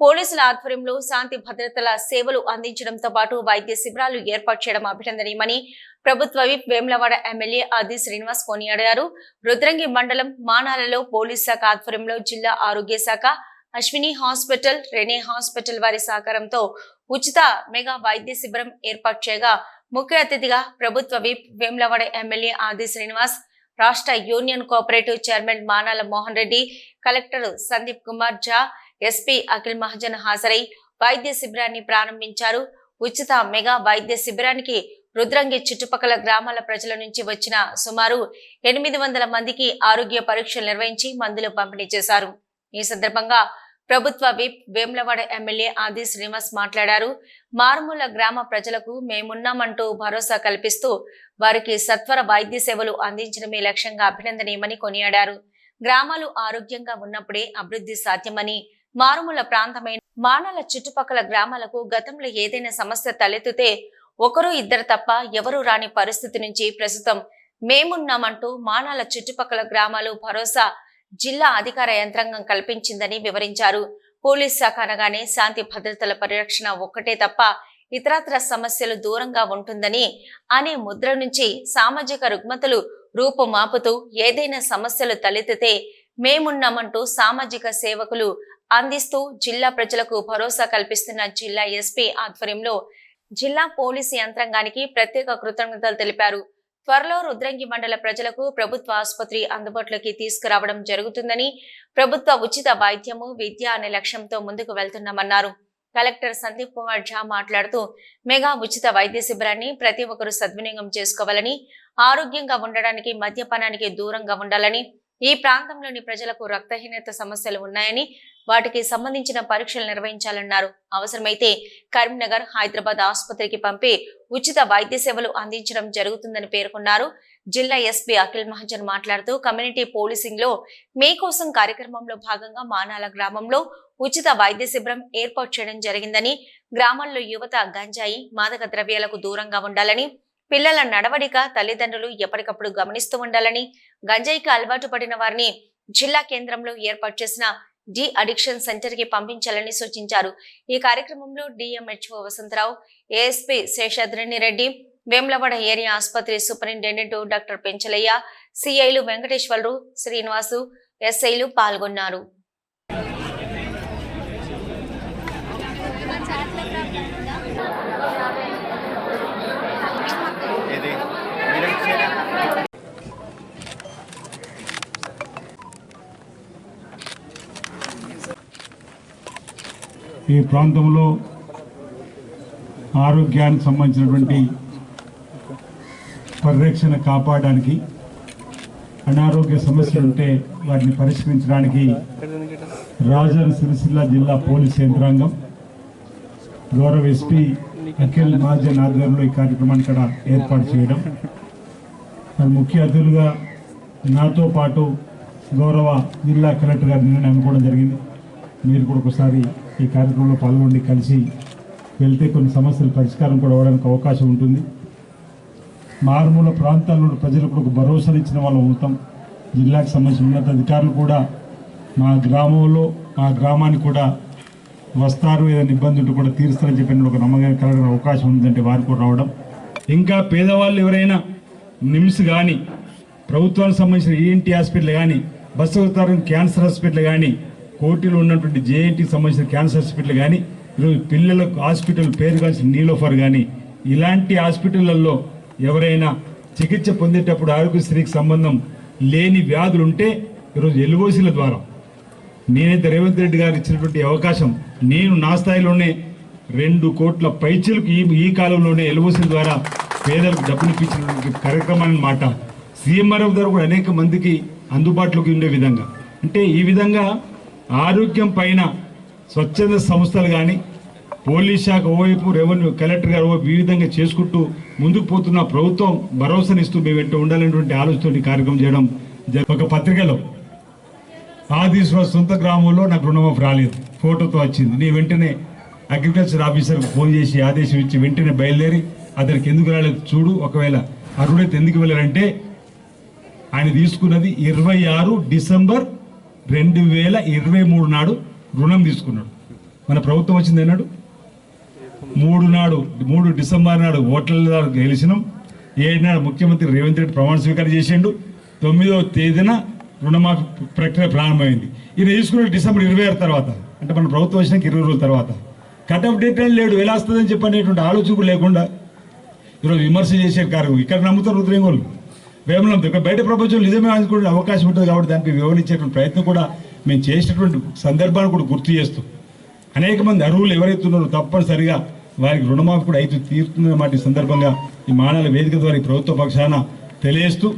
పోలీసుల ఆధ్వర్యంలో శాంతి భద్రతల సేవలు అందించడంతో పాటు వైద్య శిబిరాలు ఏర్పాటు చేయడం అభినందనీయమని ప్రభుత్వ విప్ వేములవాడ ఎమ్మెల్యే ఆది శ్రీనివాస్ కొనియాడారు. రుద్రంగి మండలం మానాలలో పోలీస్ శాఖ ఆధ్వర్యంలో జిల్లా ఆరోగ్య శాఖ అశ్విని హాస్పిటల్ రెనే హాస్పిటల్ వారి సహకారంతో ఉచిత మెగా వైద్య శిబిరం ఏర్పాటు చేయగా ముఖ్య అతిథిగా ప్రభుత్వ విప్ వేములవాడ ఎమ్మెల్యే ఆది శ్రీనివాస్ రాష్ట్ర union cooperative chairman Manala Mohan Reddy collector Sandeep Kumar Jha SP Akhil Mahajan హాజరై వైద్య శిబిరాన్ని ప్రారంభించారు. ఉచిత మెగా వైద్య శిబిరానికి రుద్రంగి చుట్టుపక్కల గ్రామాల ప్రజల నుంచి వచ్చిన సుమారు ఎనిమిది వందల మందికి ఆరోగ్య పరీక్షలు నిర్వహించి మందులు పంపిణీ చేశారు. ఈ సందర్భంగా ప్రభుత్వ విప్ వేములవాడ ఎమ్మెల్యే ఆది శ్రీనివాస్ మాట్లాడారు. మారుమూల గ్రామ ప్రజలకు మేమున్నామంటూ భరోసా కల్పిస్తూ వారికి సత్వర వైద్య సేవలు అందించడమే లక్ష్యంగా అభినందనీయమని కొనియాడారు. గ్రామాలు ఆరోగ్యంగా ఉన్నప్పుడే అభివృద్ధి సాధ్యమని మారుమూల ప్రాంతమైన మానల చుట్టుపక్కల గ్రామాలకు గతంలో ఏదైనా సమస్య తలెత్తితే ఒకరు ఇద్దరు తప్ప ఎవరు రాని పరిస్థితి నుంచి ప్రస్తుతం మేమున్నామంటూ మానాల చుట్టుపక్కల గ్రామాలు భరోసా జిల్లా అధికార యంత్రాంగం కల్పించిందని వివరించారు. పోలీస్ శాఖ అనగానే శాంతి భద్రతల పరిరక్షణ ఒక్కటే తప్ప ఇతరత్ర సమస్యలు దూరంగా ఉంటుందని అనే ముద్ర నుంచి సామాజిక రుగ్మతలు రూపుమాపుతూ ఏదైనా సమస్యలు తలెత్తితే మేమున్నామంటూ సామాజిక సేవకులు అందిస్తూ జిల్లా ప్రజలకు భరోసా కల్పిస్తున్న జిల్లా ఎస్పీ ఆధ్వర్యంలో జిల్లా పోలీసు యంత్రాంగానికి ప్రత్యేక కృతజ్ఞతలు తెలిపారు. త్వరలో రుద్రంగి మండల ప్రజలకు ప్రభుత్వ ఆసుపత్రి అందుబాటులోకి తీసుకురావడం జరుగుతుందని ప్రభుత్వ ఉచిత వైద్యము విద్య అనే లక్ష్యంతో ముందుకు వెళ్తున్నామన్నారు. కలెక్టర్ సందీప్ కుమార్ ఝా మాట్లాడుతూ మెగా ఉచిత వైద్య శిబిరాన్ని ప్రతి ఒక్కరూ సద్వినియోగం చేసుకోవాలని ఆరోగ్యంగా ఉండడానికి మద్యపానానికి దూరంగా ఉండాలని ఈ ప్రాంతంలోని ప్రజలకు రక్తహీనత సమస్యలు ఉన్నాయని వాటికి సంబంధించిన పరీక్షలు నిర్వహించాలన్నారు. అవసరమైతే కరీంనగర్ హైదరాబాద్ ఆసుపత్రికి పంపి ఉచిత వైద్య సేవలు అందించడం జరుగుతుందని పేర్కొన్నారు. జిల్లా ఎస్పీ అఖిల్ మహాజన్ మాట్లాడుతూ కమ్యూనిటీ పోలీసింగ్లో మీకోసం కార్యక్రమంలో భాగంగా మానాల గ్రామంలో ఉచిత వైద్య శిబిరం ఏర్పాటు చేయడం జరిగిందని గ్రామాల్లో యువత గంజాయి మాదక ద్రవ్యాలకు దూరంగా ఉండాలని పిల్లల నడవడిక తల్లిదండ్రులు ఎప్పటికప్పుడు గమనిస్తూ ఉండాలని గంజాయికి అలవాటు పడిన వారిని జిల్లా కేంద్రంలో ఏర్పాటు చేసిన డి అడిక్షన్ సెంటర్కి పంపించాలని సూచించారు. ఈ కార్యక్రమంలో DMHO Vasantharao ASP Seshadrini Reddy Vemulawada area ఆసుపత్రి సూపరింటెండెంట్ డాక్టర్ పెంచలయ్య సిఐలు వెంకటేశ్వరరావు శ్రీనివాసు ఎస్ఐలు పాల్గొన్నారు ఇది మీరే ఇచ్చేదా? ఈ ప్రాంతంలో ఆరోగ్యానికి సంబంధించినటువంటి పరిరక్షణ కాపాడడానికి అనారోగ్య సమస్యలు ఉంటే వాటిని పరిష్కరించడానికి రాజన్ సిరిసిల్ల జిల్లా పోలీస్ యంత్రాంగం గౌరవ ఎస్పీ అఖిల్ మహాజన్ ఆధ్వర్యంలో ఈ కార్యక్రమాన్ని ఇక్కడ ఏర్పాటు చేయడం. మరి ముఖ్య అతిథులుగా నాతో పాటు గౌరవ జిల్లా కలెక్టర్ గారి నిర్ణయం అనుకోవడం జరిగింది. మీరు కూడా ఒకసారి ఈ కార్యక్రమంలో పాల్గొండి కలిసి వెళ్తే కొన్ని సమస్యలు పరిష్కారం కూడా అవ్వడానికి అవకాశం ఉంటుంది. మారుమూల ప్రాంతాల్లో ప్రజలు కూడా ఒక భరోసాలు ఇచ్చిన వాళ్ళు ఉంటాం జిల్లాకు సంబంధించిన ఉన్నత అధికారులు కూడా మా గ్రామంలో మా గ్రామానికి కూడా వస్తారు. ఏదైనా ఇబ్బంది ఉంటే కూడా తీరుస్తారని చెప్పిన ఒక నమ్మకం కలగడం అవకాశం ఉందంటే వారు కూడా రావడం. ఇంకా పేదవాళ్ళు ఎవరైనా నిమ్స్ కానీ ప్రభుత్వానికి సంబంధించిన ఈఎన్టీ హాస్పిటల్ కానీ బస్సు అవతారం క్యాన్సర్ హాస్పిటల్ కానీ కోటిలో ఉన్నటువంటి జేఎన్టీకి సంబంధించిన క్యాన్సర్ హాస్పిటల్ కానీ ఈరోజు పిల్లలకు హాస్పిటల్ పేరు కాల్సిన నీలోఫర్ కానీ ఇలాంటి హాస్పిటళ్ళలో ఎవరైనా చికిత్స పొందేటప్పుడు ఆరోగ్యశ్రీకి సంబంధం లేని వ్యాధులు ఉంటే ఈరోజు ఎల్ఓసీల ద్వారా నేనైతే రేవంత్ రెడ్డి గారు ఇచ్చినటువంటి అవకాశం నేను నా స్థాయిలోనే రెండు కోట్ల పైచలకు ఈ ఈ కాలంలోనే ఎల్ఓసీల ద్వారా పేదలకు డబ్బులు ఇప్పించినటువంటి కార్యక్రమాన్ని మాట. సీఎంఆర్ఎఫ్ ద్వారా కూడా అనేక మందికి అందుబాటులోకి ఉండే విధంగా. అంటే ఈ విధంగా ఆరోగ్యం పైన స్వచ్ఛంద సంస్థలు కానీ పోలీస్ శాఖ ఓవైపు రెవెన్యూ కలెక్టర్ గారు ఓవైపు ఈ విధంగా చేసుకుంటూ ముందుకు పోతున్న ప్రభుత్వం భరోసానిస్తూ మేము వెంట ఉండాలనేటువంటి ఆలోచనతో కార్యక్రమం చేయడం ఒక పత్రికలో. ఆదిశ్వర సొంత గ్రామంలో నాకు రుణమాఫీ రాలేదు. ఫోటోతో వచ్చింది. నేను వెంటనే అగ్రికల్చర్ ఆఫీసర్కి ఫోన్ చేసి ఆదేశం ఇచ్చి వెంటనే బయలుదేరి అతనికి ఎందుకు రాలేదు చూడు ఒకవేళ అరుణైతే ఎందుకు వెళ్ళారంటే ఆయన తీసుకున్నది ఇరవై ఆరు డిసెంబర్ రెండు వేల ఇరవై మూడు నాడు రుణం తీసుకున్నాడు. మన ప్రభుత్వం వచ్చింది ఏనాడు? మూడు నాడు మూడు డిసెంబర్ నాడు ఓట్ల గెలిచినాం. ఏడు ముఖ్యమంత్రి రేవంత్ రెడ్డి ప్రమాణ స్వీకారం చేసిండు. తొమ్మిదవ తేదీన రుణమాఫీ ప్రక్రియ ప్రారంభమైంది. ఇది తీసుకున్న డిసెంబర్ ఇరవై ఆరు తర్వాత. అంటే మన ప్రభుత్వం వచ్చినాక ఇరవై రోజుల తర్వాత. కట్ ఆఫ్ డేట్ అని లేడు. ఎలా వస్తుందని చెప్పనేటువంటి ఆలోచన కూడా లేకుండా ఈరోజు విమర్శ చేసే కార్యక్రమం. ఇక్కడ నమ్ముతారు రుద్రేంగోళ్ళు. వేమలం ఇక్కడ బయట ప్రపంచంలో నిజమే అనుకునే అవకాశం ఉంటుంది కాబట్టి దానికి వివరించేటువంటి ప్రయత్నం కూడా మేము చేసినటువంటి సందర్భాన్ని కూడా గుర్తు చేస్తూ అనేక మంది అర్హులు ఎవరైతే ఉన్నారో తప్పనిసరిగా వారికి రుణమాఫీ కూడా అయితే తీరుతుందన్నమాట ఈ సందర్భంగా ఈ మానాల వేదిక ద్వారా ఈ ప్రభుత్వ పక్షాన తెలియజేస్తూ